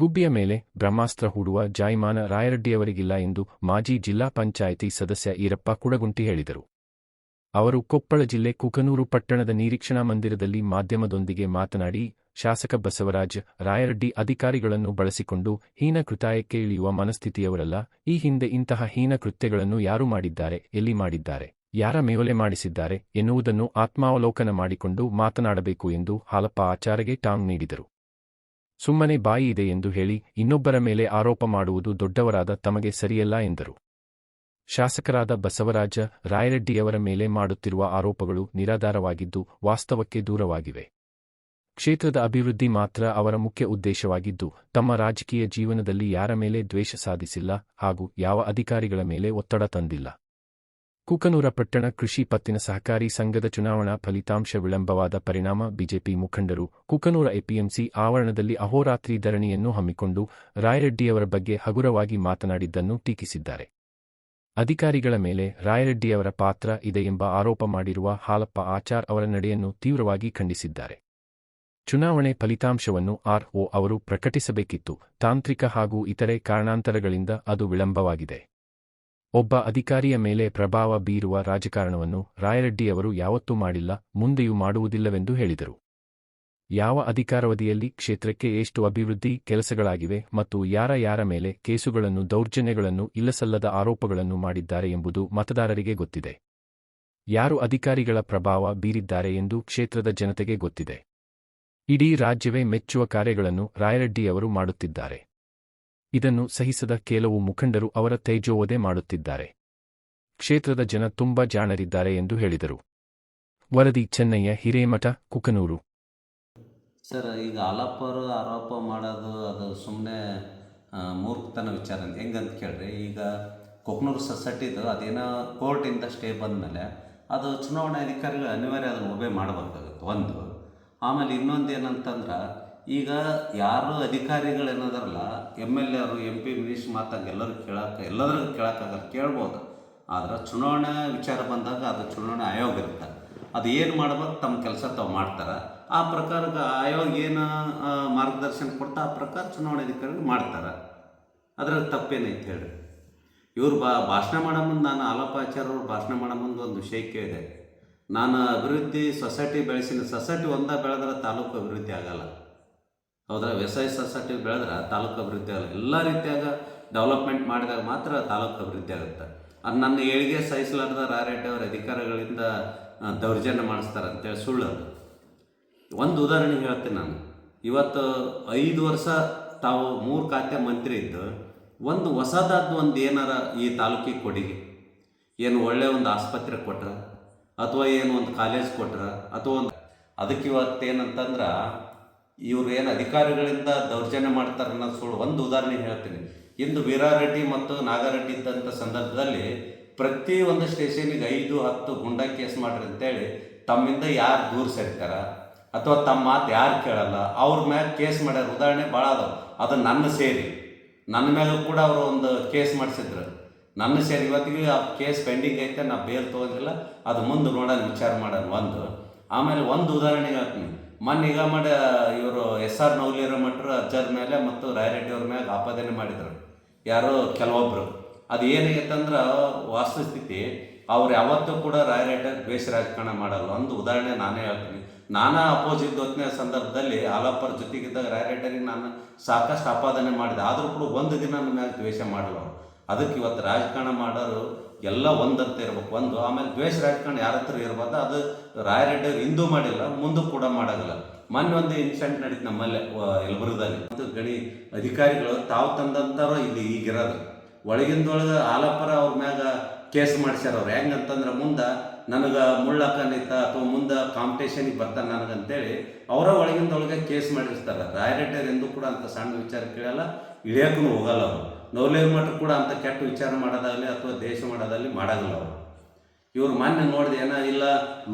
ಗುಬ್ಬಿಯ ಮೇಲೆ ಬ್ರಹ್ಮಾಸ್ತ್ರ ಹೂಡುವ ಜಾಯಿಮಾನ ರಾಯರೆಡ್ಡಿಯವರಿಗಿಲ್ಲ ಎಂದು ಮಾಜಿ ಜಿಲ್ಲಾ ಪಂಚಾಯಿತಿ ಸದಸ್ಯ ಈರಪ್ಪ ಕುಡಗುಂಟಿ ಹೇಳಿದರು. ಅವರು ಕೊಪ್ಪಳ ಜಿಲ್ಲೆ ಕುಕನೂರು ಪಟ್ಟಣದ ನಿರೀಕ್ಷಣಾ ಮಂದಿರದಲ್ಲಿ ಮಾಧ್ಯಮದೊಂದಿಗೆ ಮಾತನಾಡಿ, ಶಾಸಕ ಬಸವರಾಜ್ ರಾಯರೆಡ್ಡಿ ಅಧಿಕಾರಿಗಳನ್ನು ಬಳಸಿಕೊಂಡು ಹೀನ ಕೃತಾಯಕ್ಕೆ ಇಳಿಯುವ ಮನಸ್ಥಿತಿಯವರಲ್ಲ, ಈ ಹಿಂದೆ ಇಂತಹ ಹೀನ ಕೃತ್ಯಗಳನ್ನು ಯಾರು ಮಾಡಿದ್ದಾರೆ, ಎಲ್ಲಿ ಮಾಡಿದ್ದಾರೆ, ಯಾರ ಮೇಲೆ ಮಾಡಿಸಿದ್ದಾರೆ ಎನ್ನುವುದನ್ನು ಆತ್ಮಾವಲೋಕನ ಮಾಡಿಕೊಂಡು ಮಾತನಾಡಬೇಕು ಎಂದು ಹಾಲಪ್ಪ ಆಚಾರಗೆ ಟಾಂಗ್ ನೀಡಿದರು. ಸುಮ್ಮನೆ ಬಾಯಿ ಇದೆ ಎಂದು ಹೇಳಿ ಇನ್ನೊಬ್ಬರ ಮೇಲೆ ಆರೋಪ ಮಾಡುವುದು ದೊಡ್ಡವರಾದ ತಮಗೆ ಸರಿಯಲ್ಲ ಎಂದರು. ಶಾಸಕರಾದ ಬಸವರಾಜ ರಾಯರೆಡ್ಡಿಯವರ ಮೇಲೆ ಮಾಡುತ್ತಿರುವ ಆರೋಪಗಳು ನಿರಾಧಾರವಾಗಿದ್ದು ವಾಸ್ತವಕ್ಕೆ ದೂರವಾಗಿವೆ. ಕ್ಷೇತ್ರದ ಅಭಿವೃದ್ಧಿ ಮಾತ್ರ ಅವರ ಮುಖ್ಯ ಉದ್ದೇಶವಾಗಿದ್ದು, ತಮ್ಮ ರಾಜಕೀಯ ಜೀವನದಲ್ಲಿ ಯಾರ ಮೇಲೆ ದ್ವೇಷ ಸಾಧಿಸಿಲ್ಲ ಹಾಗೂ ಯಾವ ಅಧಿಕಾರಿಗಳ ಮೇಲೆ ಒತ್ತಡ ತಂದಿಲ್ಲ. ಕುಕನೂರ ಪಟ್ಟಣ ಕೃಷಿ ಪತ್ತಿನ ಸಹಕಾರಿ ಸಂಘದ ಚುನಾವಣಾ ಫಲಿತಾಂಶ ವಿಳಂಬವಾದ ಪರಿಣಾಮ ಬಿಜೆಪಿ ಮುಖಂಡರು ಕುಕನೂರ ಎಪಿಎಂಸಿ ಆವರಣದಲ್ಲಿ ಅಹೋರಾತ್ರಿ ಧರಣಿಯನ್ನು ಹಮ್ಮಿಕೊಂಡು ರಾಯರೆಡ್ಡಿಯವರ ಬಗ್ಗೆ ಹಗುರವಾಗಿ ಮಾತನಾಡಿದ್ದನ್ನು ಟೀಕಿಸಿದ್ದಾರೆ. ಅಧಿಕಾರಿಗಳ ಮೇಲೆ ರಾಯರೆಡ್ಡಿಯವರ ಪಾತ್ರ ಇದೆ ಎಂಬ ಆರೋಪ ಮಾಡಿರುವ ಹಾಲಪ್ಪ ಆಚಾರ್ ಅವರ ನಡೆಯನ್ನು ತೀವ್ರವಾಗಿ ಖಂಡಿಸಿದ್ದಾರೆ. ಚುನಾವಣೆ ಫಲಿತಾಂಶವನ್ನು ಆರ್ಒ ಅವರು ಪ್ರಕಟಿಸಬೇಕಿತ್ತು. ತಾಂತ್ರಿಕ ಹಾಗೂ ಇತರೆ ಕಾರಣಾಂತರಗಳಿಂದ ಅದು ವಿಳಂಬವಾಗಿದೆ. ಒಬ್ಬ ಅಧಿಕಾರಿಯ ಮೇಲೆ ಪ್ರಭಾವ ಬೀರುವ ರಾಜಕಾರಣವನ್ನು ರಾಯರೆಡ್ಡಿಯವರು ಯಾವತ್ತೂ ಮಾಡಿಲ್ಲ, ಮುಂದೆಯೂ ಮಾಡುವುದಿಲ್ಲವೆಂದು ಹೇಳಿದರು. ಯಾವ ಅಧಿಕಾರವಧಿಯಲ್ಲಿ ಕ್ಷೇತ್ರಕ್ಕೆ ಎಷ್ಟು ಅಭಿವೃದ್ಧಿ ಕೆಲಸಗಳಾಗಿವೆ ಮತ್ತು ಯಾರ ಯಾರ ಮೇಲೆ ಕೇಸುಗಳನ್ನು, ದೌರ್ಜನ್ಯಗಳನ್ನು, ಇಲ್ಲಸಲ್ಲದ ಆರೋಪಗಳನ್ನು ಮಾಡಿದ್ದಾರೆ ಎಂಬುದು ಮತದಾರರಿಗೆ ಗೊತ್ತಿದೆ. ಯಾರು ಅಧಿಕಾರಿಗಳ ಪ್ರಭಾವ ಬೀರಿದ್ದಾರೆ ಎಂದು ಕ್ಷೇತ್ರದ ಜನತೆಗೆ ಗೊತ್ತಿದೆ. ಇಡೀ ರಾಜ್ಯವೇ ಮೆಚ್ಚುವ ಕಾರ್ಯಗಳನ್ನು ರಾಯರೆಡ್ಡಿಯವರು ಮಾಡುತ್ತಿದ್ದಾರೆ. ಇದನ್ನು ಸಹಿಸದ ಕೆಲವು ಮುಖಂಡರು ಅವರ ತೇಜೋವದೆ ಮಾಡುತ್ತಿದ್ದಾರೆ. ಕ್ಷೇತ್ರದ ಜನ ತುಂಬಾ ಜಾಣರಿದ್ದಾರೆ ಎಂದು ಹೇಳಿದರು. ವರದಿ, ಚೆನ್ನಯ್ಯ, ಹಿರೇಮಠ, ಕುಕನೂರು. ಸರ್, ಈಗ ಆಲಾಪರು ಆರೋಪ ಮಾಡೋದು ಅದು ಸುಮ್ಮನೆ ಮೂರ್ಖತನ ವಿಚಾರ ಹೆಂಗಂತ ಕೇಳ್ರಿ, ಈಗ ಕೊಕ್ನೂರು ಸೊಸೈಟಿದು ಅದೇನೋ ಕೋರ್ಟಿಂದ ಸ್ಟೇ ಬಂದಮೇಲೆ ಅದು ಚುನಾವಣಾ ಅಧಿಕಾರಿಗಳು ಅನಿವಾರ್ಯ ಅದನ್ನು ಒಬೆ ಮಾಡಬೇಕಾಗುತ್ತೆ. ಒಂದು, ಆಮೇಲೆ ಇನ್ನೊಂದು ಏನಂತಂದ್ರೆ ಈಗ ಯಾರು ಅಧಿಕಾರಿಗಳೇನದಾರಲ್ಲ ಎಂ ಎಲ್ ಎರು ಎಂ ಪಿ ಮಿನಿಸ್ಟ್ರ್ ಮಾತಾಗ ಎಲ್ಲರೂ ಕೇಳಕ್ಕೆ ಎಲ್ಲರಿಗೂ ಕೇಳೋಕ್ಕಾಗಲ್ಲ ಕೇಳ್ಬೋದು. ಆದ್ರೆ ಚುನಾವಣಾ ವಿಚಾರ ಬಂದಾಗ ಅದು ಚುನಾವಣಾ ಆಯೋಗ ಇರುತ್ತೆ. ಅದು ಏನು ಮಾಡ್ಬೇಕು ತಮ್ಮ ಕೆಲಸ ತಾವು ಮಾಡ್ತಾರೆ. ಆ ಪ್ರಕಾರ ಆಯೋಗ ಏನು ಮಾರ್ಗದರ್ಶನ ಕೊಡ್ತಾ ಆ ಪ್ರಕಾರ ಚುನಾವಣಾ ಅಧಿಕಾರಿಗಳು ಮಾಡ್ತಾರೆ. ಅದ್ರಲ್ಲಿ ತಪ್ಪೇನೈತೆ ಹೇಳಿ ಇವ್ರು ಬಾ, ಭಾಷಣ ಮಾಡೋ ಮುಂದೆ ನಾನು ಆಲಪಾಚಾರ್ಯವ್ರು ಭಾಷಣ ಮಾಡೋ ಮುಂದೆ ಒಂದು ವಿಷಯ ಕೇಳಿದೆ ನಾನು ಅಭಿವೃದ್ಧಿ ಸೊಸೈಟಿ ಬೆಳೆಸಿನ, ಸೊಸೈಟಿ ಒಂದ ಬೆಳೆದ್ರೆ ತಾಲೂಕು ಅಭಿವೃದ್ಧಿ ಆಗಲ್ಲ. ಹೌದಾ? ವ್ಯವಸಾಯ ಸೊಸೈಟಿ ಬೆಳೆದ್ರೆ ತಾಲೂಕು ಅಭಿವೃದ್ಧಿ ಆಗಲ್ಲ. ಎಲ್ಲ ರೀತಿಯಾಗ ಡೆವಲಪ್ಮೆಂಟ್ ಮಾಡಿದಾಗ ಮಾತ್ರ ತಾಲೂಕು ಅಭಿವೃದ್ಧಿ ಆಗುತ್ತೆ. ಅದು ನನ್ನ ಏಳಿಗೆ ಸಹಿಸಲಾರದ ರಾರೆಡ್ಡಿ ಅವರ ಅಧಿಕಾರಿಗಳಿಂದ ದೌರ್ಜನ್ಯ ಮಾಡಿಸ್ತಾರೆ ಅಂತೇಳಿ ಸುಳ್ಳು ಅದು. ಒಂದು ಉದಾಹರಣೆ ಹೇಳ್ತೀನಿ ನಾನು. ಇವತ್ತು ಐದು ವರ್ಷ ತಾವು ಮೂರು ಖಾತೆ ಮಂತ್ರಿ ಇದ್ದು, ಒಂದು ಹೊಸದಾದ ಒಂದು ಏನಾರ ಈ ತಾಲೂಕಿಗೆ ಕೊಡುಗೆ. ಏನು ಒಳ್ಳೆ ಒಂದು ಆಸ್ಪತ್ರೆ ಕೊಟ್ರ, ಅಥವಾ ಏನು ಒಂದು ಕಾಲೇಜ್ ಕೊಟ್ರ, ಅಥವಾ ಒಂದು ಅದಕ್ಕೆ ಇವತ್ತು ಏನಂತಂದ್ರೆ ಇವ್ರು ಏನು ಅಧಿಕಾರಿಗಳಿಂದ ದೌರ್ಜನ್ಯ ಮಾಡ್ತಾರೆ ಅನ್ನೋದು ಸುಳ್ಳು. ಒಂದು ಉದಾಹರಣೆ ಹೇಳ್ತೀನಿ. ಇಂದು ವೀರಾರೆಡ್ಡಿ ಮತ್ತು ನಾಗಾರೆಡ್ಡಿ ಇದ್ದಂಥ ಸಂದರ್ಭದಲ್ಲಿ ಪ್ರತಿ ಒಂದು ಸ್ಟೇಷನಿಗೆ ಐದು, ಹತ್ತು ಗುಂಡಾ ಕೇಸ್ ಮಾಡ್ರಿ ಅಂತೇಳಿ ತಮ್ಮಿಂದ ಯಾರು ದೂರ ಸರಿತಾರ ಅಥವಾ ತಮ್ಮ ಮಾತು ಯಾರು ಕೇಳಲ್ಲ, ಅವ್ರ ಮ್ಯಾಲೆ ಕೇಸ್ ಮಾಡ್ಯಾರ. ಉದಾಹರಣೆ ಭಾಳ ಅದಾವ. ಅದು ನನ್ನ ಸೇರಿ. ನನ್ನ ಮೇಲೂ ಕೂಡ ಅವರು ಒಂದು ಕೇಸ್ ಮಾಡಿಸಿದ್ರು. ನನ್ನ ಸೇರಿ. ಇವತ್ತಿಗೆ ಆ ಕೇಸ್ ಪೆಂಡಿಂಗ್ ಐತೆ, ನಾ ಬೇಲ್ ತೊಗೊಂಡಿಲ್ಲ. ಅದು ಮುಂದೆ ನೋಡೋಣ ವಿಚಾರ ಮಾಡೋಣ ಒಂದು. ಆಮೇಲೆ ಒಂದು ಉದಾಹರಣೆ ಹೇಳ್ತೀನಿ. ಮೊನ್ನೆ ಈಗ ಮಾಡ ಇವರು ಎಸ್ ಆರ್ ನೌಲಿರ ಮಟ್ರು ಅಜ್ಜರ ಮೇಲೆ ಮತ್ತು ರಾಯರೆಡ್ಡಿ ಅವ್ರ ಮೇಲೆ ಆಪಾದನೆ ಮಾಡಿದರು. ಯಾರೋ ಕೆಲವೊಬ್ಬರು ಅದು ಏನಾಗೈತಂದ್ರೆ ವಾಸ್ತುಸ್ಥಿತಿ, ಅವ್ರು ಯಾವತ್ತೂ ಕೂಡ ರಾಯರೆಡ್ಡಿ ದ್ವೇಷ ರಾಜಕಾರಣ ಮಾಡಲ್ಲ. ಒಂದು ಉದಾಹರಣೆ ನಾನೇ ಹೇಳ್ತೀನಿ. ನಾನಾ ಅಪೋಸ್ ಹೊತ್ತಿನ ಸಂದರ್ಭದಲ್ಲಿ ಆಲಪ್ಪರ ಜೊತೆಗಿದ್ದಾಗ ರಾಯರೆಡ್ಡಿಗೆ ನಾನು ಸಾಕಷ್ಟು ಆಪಾದನೆ ಮಾಡಿದೆ. ಆದರೂ ಕೂಡ ಒಂದು ದಿನ ನನ್ನ ಮೇಲೆ ದ್ವೇಷ ಮಾಡಲ್ಲ ಅದಕ್ಕೆ ಇವತ್ತು ರಾಜಕಾರಣ ಮಾಡೋರು ಎಲ್ಲ ಒಂದಂತೆ ಇರ್ಬೇಕು. ಒಂದು, ಆಮೇಲೆ ದ್ವೇಷ ರಾಜಕಾರಣ ಯಾರ ಹತ್ರ ಇರ್ಬಾರ್ದು ಅದು ರಾಯರೆಡ್ಡಿ ಹಿಂದೂ ಮಾಡಿಲ್ಲ, ಮುಂದೂ ಕೂಡ ಮಾಡೋದಿಲ್ಲ ಮೊನ್ನೆ ಒಂದು ಇನ್ಸಿಡೆಂಟ್ ನಡೀತು ನಮ್ಮಲ್ಲೇ ಯಲಬುರ್ಗದಲ್ಲಿ. ಮತ್ತು ಗಣಿ ಅಧಿಕಾರಿಗಳು ತಾವು ತಂದಂಥವ್ರು ಇಲ್ಲಿ ಈಗಿರೋದು. ಒಳಗಿಂದೊಳಗೆ ಆಲಪ್ಪರ ಅವ್ರ ಮ್ಯಾಗ ಕೇಸ್ ಮಾಡಿಸ್ಯಾರ ಅವ್ರು. ಹೆಂಗಂತಂದ್ರೆ ಮುಂದೆ ನನಗೆ ಮುಳ್ಳಕ್ಕನಿತ್ತ ಅಥವಾ ಮುಂದೆ ಕಾಂಪಿಟೇಷನಿಗೆ ಬರ್ತಾನೆ ನನಗಂತೇಳಿ ಅವರ ಒಳಗಿಂದೊಳಗೆ ಕೇಸ್ ಮಾಡಿರ್ತಾರೆ. ರಾಯರೆಡ್ಡಿಯವ್ರು ಎಂದು ಕೂಡ ಅಂತ ಸಣ್ಣ ವಿಚಾರ ಕೇಳಲ್ಲ, ಇಳಿಯೋಕ್ಕೂ ಹೋಗಲ್ಲ ಅವರು. ನವಲೇರ್ ಮಠ ಕೂಡ ಅಂತ ಕೆಟ್ಟ ವಿಚಾರ ಮಾಡೋದಾಗಲಿ ಅಥವಾ ದೇಶ ಮಾಡೋದಾಗಲಿ ಮಾಡೋದಿಲ್ಲ ಅವರು. ಇವ್ರು ಮೊನ್ನೆ ನೋಡಿದೆ, ಏನೋ ಇಲ್ಲ,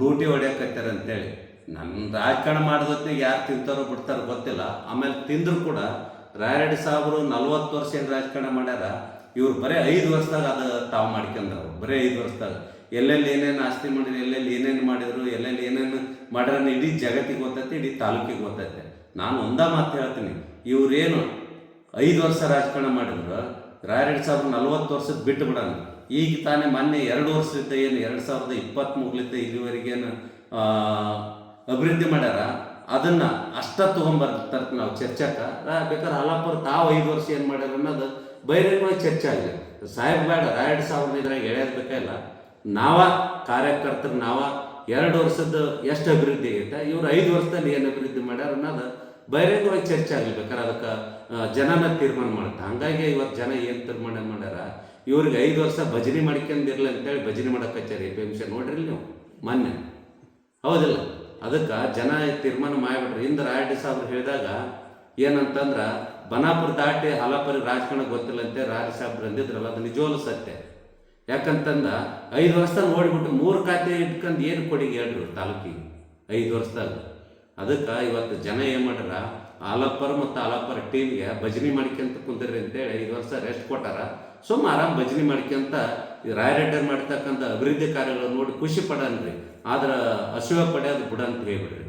ಲೂಟಿ ಹೊಡ್ಯಾಕತ್ತಾರೆ ಅಂತೇಳಿ. ನನ್ನ ರಾಜಕಾರಣ ಮಾಡಿದೊತ್ತಿಗೆ ಯಾರು ತಿಂತಾರೋ ಬಿಡ್ತಾರೋ ಗೊತ್ತಿಲ್ಲ. ಆಮೇಲೆ ತಿಂದರೂ ಕೂಡ ರಾಯರೆಡ್ಡಿ ಸಾಹೇಬರು ನಲ್ವತ್ತು ವರ್ಷ ಏನು ರಾಜಕಾರಣ ಮಾಡ್ಯಾರ, ಇವ್ರು ಬರೀ ಐದು ವರ್ಷದಾಗ ಅದು ತಾವು ಮಾಡ್ಕೊಂಡ್ರು ಬರೀ ಐದು ವರ್ಷದಾಗ. ಎಲ್ಲೆಲ್ಲಿ ಏನೇನು ಆಸ್ತಿ ಮಾಡಿದ್ರು, ಎಲ್ಲೆಲ್ಲಿ ಏನೇನು ಮಾಡಿದ್ರು, ಎಲ್ಲೆಲ್ಲಿ ಏನೇನು ಮಾಡ್ಯಾರ ಇಡೀ ಜಗತ್ತಿಗೆ ಗೊತ್ತೈತೆ, ಇಡೀ ತಾಲೂಕಿಗೆ ಗೊತ್ತೈತೆ. ನಾನು ಒಂದ ಮಾತು ಹೇಳ್ತೀನಿ, ಇವ್ರೇನು ಐದು ವರ್ಷ ರಾಜಕಾರಣ ಮಾಡಿದ್ರು, ರಾಯರೆಡ್ ಸಾವಿರದ ನಲ್ವತ್ತು ವರ್ಷದ ಬಿಟ್ಟು ಬಿಡೋಣ ಈಗ ತಾನೇ ಮೊನ್ನೆ ಎರಡು ವರ್ಷದಿಂದ ಏನು, ಎರಡು ಸಾವಿರದ ಇಪ್ಪತ್ತ್ಮೂರಲಿಂದ ಇಲ್ಲಿವರೆಗೇನು ಅಭಿವೃದ್ಧಿ ಮಾಡ್ಯಾರ, ಅದನ್ನ ಅಷ್ಟ ತೊಗೊಂಬರ್ತಾರೆ ನಾವು ಚರ್ಚಾಕ ರಾ- ಬೇಕಾದ್ರೆ ಹಲಾಪುರ ತಾವು ಐದು ವರ್ಷ ಏನು ಮಾಡ್ಯಾರ ಅನ್ನೋದು ಬಹಿರಂಗವಾಗಿ ಚರ್ಚೆ ಆಗಲಿ ಸಾಹೇಬ್, ಬೇಡ ರಾಯಡ್ ಸಾವಿರದ ಇದ್ರಾಗ ಎಳೆಯೋದು ಬೇಕಿಲ್ಲ ನಾವ, ಕಾರ್ಯಕರ್ತರು ನಾವ, ಎರಡು ವರ್ಷದ ಎಷ್ಟು ಅಭಿವೃದ್ಧಿ ಆಗೈತೆ, ಇವ್ರು ಐದು ವರ್ಷದಲ್ಲಿ ಏನು ಅಭಿವೃದ್ಧಿ ಮಾಡ್ಯಾರ ಅನ್ನೋದು ಬಹಿರಂಗವಾಗಿ ಚರ್ಚೆ ಆಗಲಿ ಅದಕ್ಕೆ ಜನನ ತೀರ್ಮಾನ ಮಾಡುತ್ತೆ. ಹಂಗಾಗಿ ಇವತ್ತು ಜನ ಏನು ತೀರ್ಮಾನ ಮಾಡ್ಯಾರ? ಇವ್ರಿಗೆ ಐದು ವರ್ಷ ಭಜನೆ ಮಾಡ್ಕೊಂಡಿರ್ಲಿ ಅಂತೇಳಿ ಭಜನೆ ಮಾಡಕ್ಕೆ ಹಚ್ಚಾರಿ ಎಂ ಸಿ ನೋಡ್ರಿ ನೀವು, ಮೊನ್ನೆ. ಹೌದಿಲ್ಲ? ಅದಕ್ಕೆ ಜನ ತೀರ್ಮಾನ ಮಾಡಿಬಿಟ್ರಿ ಹಿಂದೆ ರಾಯಡ್ಡಿ ಸಾಹೇಬ್ರು ಹೇಳಿದಾಗ ಏನಂತಂದ್ರೆ, ಬನಾಪುರ ದಾಟಿ ಹಲಾಪುರಿ ರಾಜಕಾರಣ ಗೊತ್ತಿಲ್ಲ ಅಂತ ರಾಜ ಸಾಹೇಬ್ರು ಅಂದಿದ್ರಲ್ಲ, ಅದು ನಿಜವಲ್ಲ ಸತ್ಯ. ಯಾಕಂತಂದ, ಐದು ವರ್ಷದಾಗ ನೋಡಿಬಿಟ್ಟು ಮೂರು ಖಾತೆ ಇಟ್ಕೊಂಡು ಏನು ಕೊಡಿ ಹೇಳ್ರಿ ತಾಲೂಕಿಗೆ? ಐದು ವರ್ಷದಾಗ. ಅದಕ್ಕೆ ಇವತ್ತು ಜನ ಏನು ಮಾಡ್ಯಾರ, ಆಲಪ್ಪರ್ ಮತ್ತು ಆಲಪ್ಪರ ಟೀಮ್ಗೆ ಭಜನೆ ಮಾಡ್ಕೊಂತ ಕುಂದ್ರಿ ಅಂತೇಳಿ ಐದು ವರ್ಷ ರೆಸ್ಟ್ ಕೊಟ್ಟಾರ. ಸುಮ್ಮ ಆರಾಮ್ ಭಜನೆ ಮಾಡ್ಕೊಂತ ರಾಯರೆಡ್ಡರ್ ಮಾಡ್ತಕ್ಕಂಥ ಅಭಿವೃದ್ಧಿ ಕಾರ್ಯಗಳನ್ನು ನೋಡಿ ಖುಷಿ ಪಡನ್ರಿ. ಆದ್ರೆ ಅಸೂಯೆ ಪಡೆಯೋದು ಬಿಡ ಅಂತ ಹೇಳ್ಬಿಡ್ರಿ.